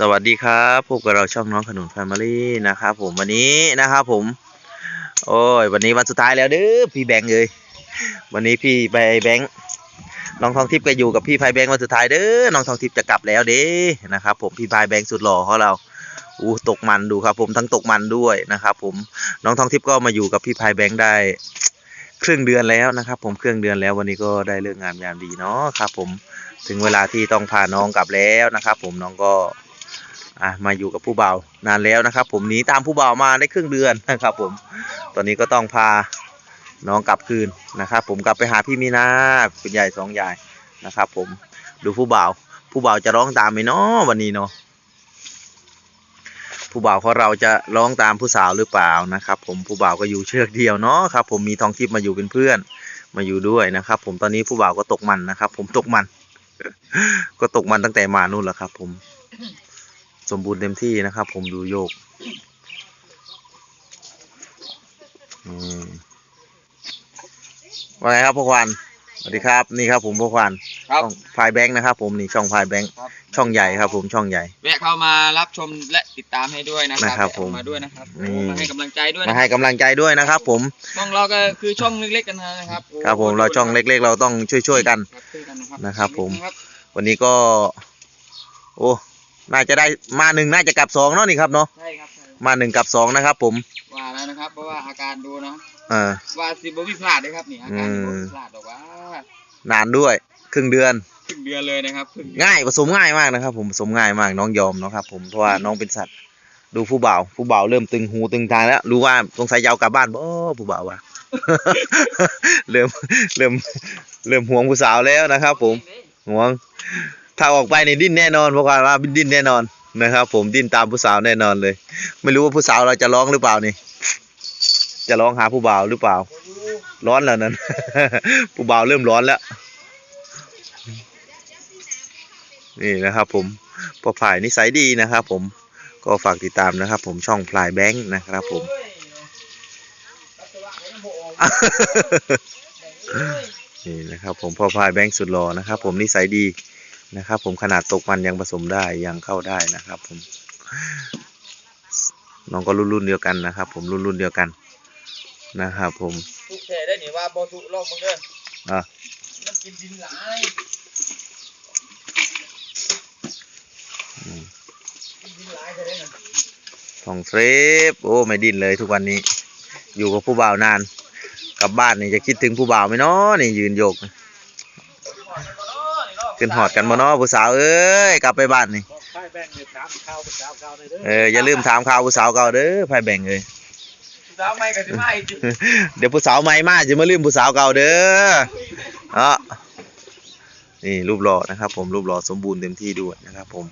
สวัสดีครับพวกบเราช่องน้องขนุนแฟมิลี่นะครับผมวันนี้นะครับผม โอ้ยวันนี้วันสุดท้ายแล้วเด้อพี่แบงค์เลยวันนี้พี่ไปแบงค์น้องทองทิพย์ก็อยู่กับพี่พายแบงค์วันสุดท้ายเด้อน้องทองทิพย์จะกลับแล้วเด้นะครับผมพี่พายแบงค์สุดหล่อของเราอู้ตกมันดูครับ ผมทั้งตกมันด้วยนะครับผมน้องทองทิพย์ก็มาอยู่กับพี่พายแบงค์ได้ครึ่งเดือนแล้วนะครับ ผมครึ่งเดือนแล้ววันนี้ก็ได้เลิกงามยามดีเนาะครับ ผมถึงเวลาที่ต้องพาน้องกลับแล้วนะครับ ผมน้องก็ อะมาอยู่กับผู้เบานานแล้วนะครับ ผมหนีตามผู้เบามาได้ครึ่งเดือนนะครับ ผม ตอนนี้ก็ต้องพาน้องกลับคืนนะครับ ผมกลับไปหาพี่มีนาคุณยายสองยายนะครับ ผมดูผู้เบาผู้เบาจะร้องตามไหมเนาะวันนี้เนาะผู้บ่าวของเราจะร้องตามผู้สาวหรือเปล่านะครับ ผมผู้บ่าวก็อยู่เชือกเดียวเนาะครับผมมีทองทิพย์มาอยู่เป็นเพื่อนมาอยู่ด้วยนะครับ ผมตอนนี้ผู้บ่าวก็ตกมันนะครับ ผมตกมัน ก็ตกมันตั้งแต่มานู่นแหละครับ ผม สมบูรณ์เต็มที่นะครับ ผมดูโยกอืมว่าไงครับพ่อควานสวัสดีครับ นี่ครับ ผมพ่อควานครับช่องพายแบงค์นะครับ ผมนี่ช่องพายแบงค์ครับ ช่องใหญ่ครับ ผมช่องใหญ่ แวะเข้ามารับชมและติดตามให้ด้วยนะครันะครับแวะผมเข้ามาด้วยนะครับนี่โอ้มาให้กำลังใจด้วยมานะให้กำลังใจด้วยนะครับ ผม ช่องเราก็คือช่องเล็กๆกันนะครับโอ้ครับ ผมเราช่องเล็ก ๆ เราต้องช่วยๆกัน ครับช่วยกันนะครับนะครับผมครับวันนี้ก็ โอ้ น่าจะได้มาหนึ่งน่าจะกลับสองเนาะนี่ครับเนาะใช่ครับใช่มาหนึ่งกลับสองนะครับผมว่าแล้วนะครับ เพราะว่าอาการดูนะ เออ ว่าสิบวิพลาดเลยครับนี่อาการอืมสิบวิพลาดหรอกว่านานด้วย ครึ่งเดือน ครึ่งเดือนเลยนะครับครึ่งง่ายผสมง่ายมากนะครับ ผมผสมง่ายมากน้องยอมเนาะครับ ผมเพราะว่าน้องเป็นสัตว์ ดูผู้บ่าวผู้บ่าวเริ่มตึงหูตึงทางแล้วรู้ว่าสงสัยยาวกลับบ้านบ่ผู้บ่าวว่ะ เริ่มเริ่มเริ่มห่วงผู้สาวแล้วนะครับ ผมห่วง ถ้าออกไปในดิ้นแน่นอนเพราะว่าว่าดิ้นแน่นอนนะครับ ผมดิ้นตามผู้สาวแน่นอนเลย ไม่รู้ว่าผู้สาวเราจะร้องหรือเปล่านี่ จะร้องหาผู้บ่าวหรือเปล่า ร้อนแล้วนั้น ผู้บ่าวเริ่มร้อนแล้ว นี่นะครับ ผมพอฝ่ายนิสัยดีนะครับ ผมก็ฝากติดตามนะครับ ผมช่องพลายแบงค์นะครับ ผมนี่นะครับ ผมพ่อพายแบงค์สุดหล่อนะครับ ผมนิสัยดี นะครับ ผมขนาดตกมันยังผสมได้ยังเข้าได้นะครับ ผมน้องก็รุ่นรุ่นๆเดียวกันนะครับ ผมรุ่นรุ่นๆเดียวกันนะครับผมทุกแท้ได้หนิว่าบอสุลอกมึงเด้ออะมันกินดินหลายอืมกินดินหลายจะได้หน่ะทองเฟรฟโอ้ไม่ดิ้นเลยทุกวันนี้ อยู่กับผู้บ่าวนาน กลับบ้านนี่จะคิดถึงผู้บ่าวไหมเนาะนี่ยืนโยก ขึ้นหอดกันบ่เนาะผู้สาวเอ้ยกลับไปบ้านนี่ใช่แบ่งเนี่ยถามข้าวเป็นข้าวข้าวเลยเด้อเอออย่าลืมถามข่าวผู้สาวเก่าเด้อไผแบ่งเอ้ยสาวไม่กับสิไม่จริงเดี๋ยวผู้สาวใหม่มาจะมาลืมผู้สาวเก่าเด้อเนาะนี่รูปหล่อนะครับ ผมรูปหล่อสมบูรณ์เต็มที่ด้วยนะครับ ผม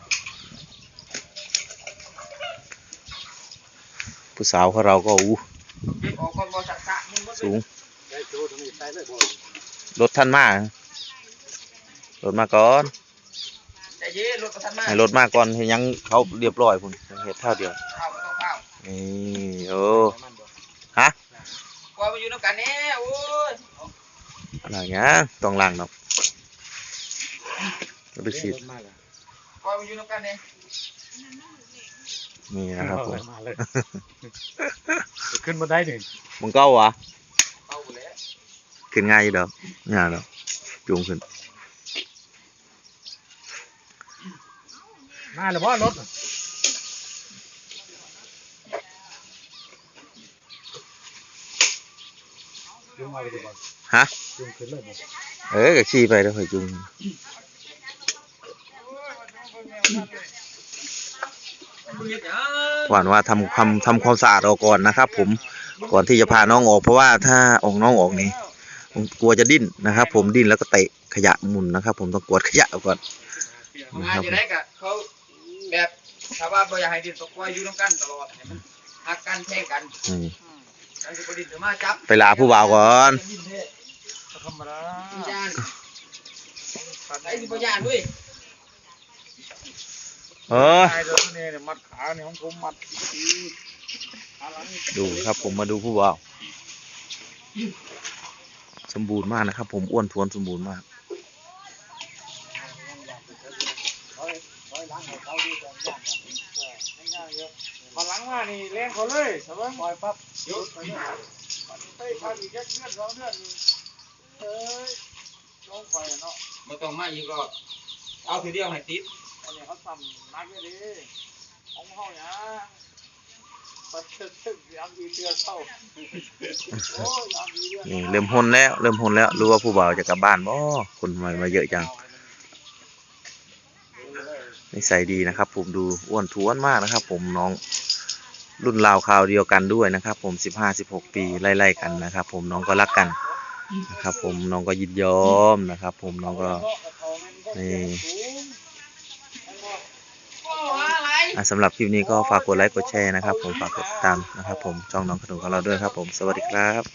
ผู้สาวของเราก็อู้เก็บออกคนบอสักกะมึงบ่สูงได้โจทย์นี่ใส่เลยบ่รถท่านมาก รถมาก่อนใจเย็นรถประทันมาให้รถมาก่อนให้ยังเขาเรียบร้อยพุ่นเฮ็ดเท่าเดียวเข้าบ่ต้องเข้านี่โอ้มันบ่ฮะกว่ามาอยู่น้ำกันแน่โอ้ยอะไรเงี้ยต้องล้างเนาะแล้วไปฉีดมากอะกว่ามาอยู่น้ำกันแน่นี่นะครับผมมาเลยขึ้นมาได้หนึ่งมึงเก้าวะเอาหมดแล้วขึ้นง่ายอยู่ดอกง่ายดอกจูงขึ้น มาหรือว่ารถจุงมาเลยบ่ฮะจุงขึ้นเลยบ่เออก็ขี่ไปแล้วค่อยจูงมึงเฮ็ดหยังหวานว่าทำทำทำความสะอาดออกก่อนนะครับ ผมก่อนที่จะพาน้องออก เพราะว่าถ้าออกน้องออกนี่ผมกลัวจะดิ้นนะครับ ผมดิ้นแล้วก็เตะขยะหมุนนะครับ ผมต้องกวาดขยะออกก่อนงานจะได้กะเขา แบบถ้าว่าบ่อยากให้ดินตกไว้อยู่น้ำกันตลอดให้มันหักกันแข่งกันอืมกันสิบ่ดินจะมาจับไปลาผู้บ่าวก่อน ดินเท่ธรรมดาดินยานไอ้สิบ่ยานด้วยเออไอ้ตัวนี้เนี่ยมัดขาเนี่ยของผมมัดขาหลังดูครับผมมาดูผู้บ่าว สมบูรณ์มากนะครับ ผมอ้วนท้วนสมบูรณ์มาก ร้อย ล้างให้เขาดูแต่ย่างกันง่ายๆเยอะพอหลังมานี่เลี้ยงเขาเลยสบายปล่อยปั๊บหยุดไปเนี่ยมันไปพักอีกแค่เดือนสองเดือนนี่เอ้ยน้องไฟเนาะบ่ต้องมาอีกก็เอาทีเดียวให้ติดอันนี้เขาสั่นักเลยดิของเขาอย่างไปเชื่อเชื่อยามดีเตือเข้าโอ้ยยามดีเตือนี่เริ่มหนแล้ว เริ่มหนแล้ว รู้ว่าผู้บ่าวจะกลับบ้านบ่คนมามาเยอะจัง นิสัยดีนะครับ ผมดูอ้วนท้วนมากนะครับ ผมน้องรุ่นราวคราวเดียวกันด้วยนะครับ ผมสิบห้าสิบหกปีไล่ๆกันนะครับ ผมน้องก็รักกันนะครับ ผมน้องก็ยินยอมนะครับ ผมน้องก็นี่สำหรับคลิปนี้ก็ฝากกดไลค์กดแชร์นะครับ ผมฝากกดติดตามนะครับ ผมช่องน้องขนมของเราด้วยครับ ผมสวัสดีครับ